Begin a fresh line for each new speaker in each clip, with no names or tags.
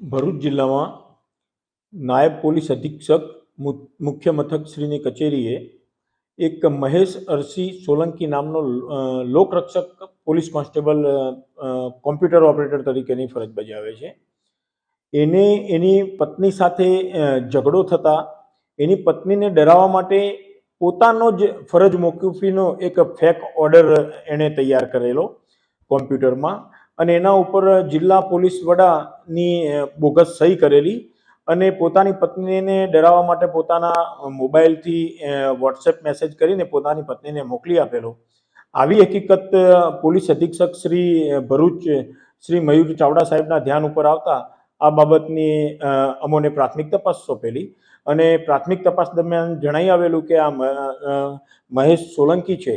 ભરૂચ જિલ્લામાં નાયબ પોલીસ અધિક્ષક મુખ્ય મથકશ્રીની કચેરીએ એક મહેશ અરસી સોલંકી નામનો લોકરક્ષક પોલીસ કોન્સ્ટેબલ કોમ્પ્યુટર ઓપરેટર તરીકેની ફરજ બજાવે છે. એને, એની પત્ની સાથે ઝઘડો થતાં એની પત્નીને ડરાવવા માટે પોતાનો જ ફરજ મોકૂફીનો એક ફેક ઓર્ડર એણે તૈયાર કરેલો કોમ્પ્યુટરમાં. અને એના ઉપર જિલ્લા પોલીસ વડાની બોગસ સહી કરેલી અને પોતાની પત્નીને ડરાવવા માટે પોતાના મોબાઈલથી વોટ્સએપ મેસેજ કરીને પોતાની પત્નીને મોકલી આપેલો. આવી હકીકત પોલીસ અધિક્ષક શ્રી ભરૂચ શ્રી મયુર ચાવડા સાહેબના ધ્યાન ઉપર આવતા આ બાબતની અમોને પ્રાથમિક તપાસ સોંપેલી અને પ્રાથમિક તપાસ દરમિયાન જણાઈ આવેલું કે આ મહેશ સોલંકી છે.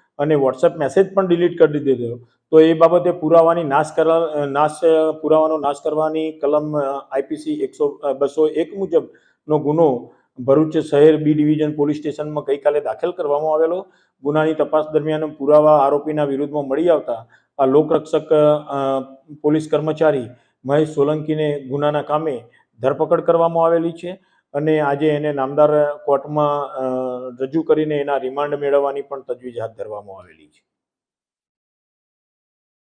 અને વોટ્સએપ મેસેજ પણ ડિલીટ કરી દીધેલો તો એ બાબતે પુરાવાની નાશ કરવા, નાશ, પુરાવાનો નાશ કરવાની કલમ આઈપીસી એકસો બસો એક મુજબનો ગુનો ભરૂચ શહેર બી ડિવિઝન પોલીસ સ્ટેશનમાં ગઈકાલે દાખલ કરવામાં આવેલો. ગુનાની તપાસ દરમિયાન પુરાવા આરોપીના વિરુદ્ધમાં મળી આવતા આ લોકરક્ષક પોલીસ કર્મચારી મહેશ સોલંકીને ગુનાના કામે ધરપકડ કરવામાં આવેલી છે અને આજે એને નામદાર કોર્ટમાં રજૂ કરીને એના રિમાન્ડ મેળવવાની પણ તજવીજ હાથ ધરવામાં આવેલી છે.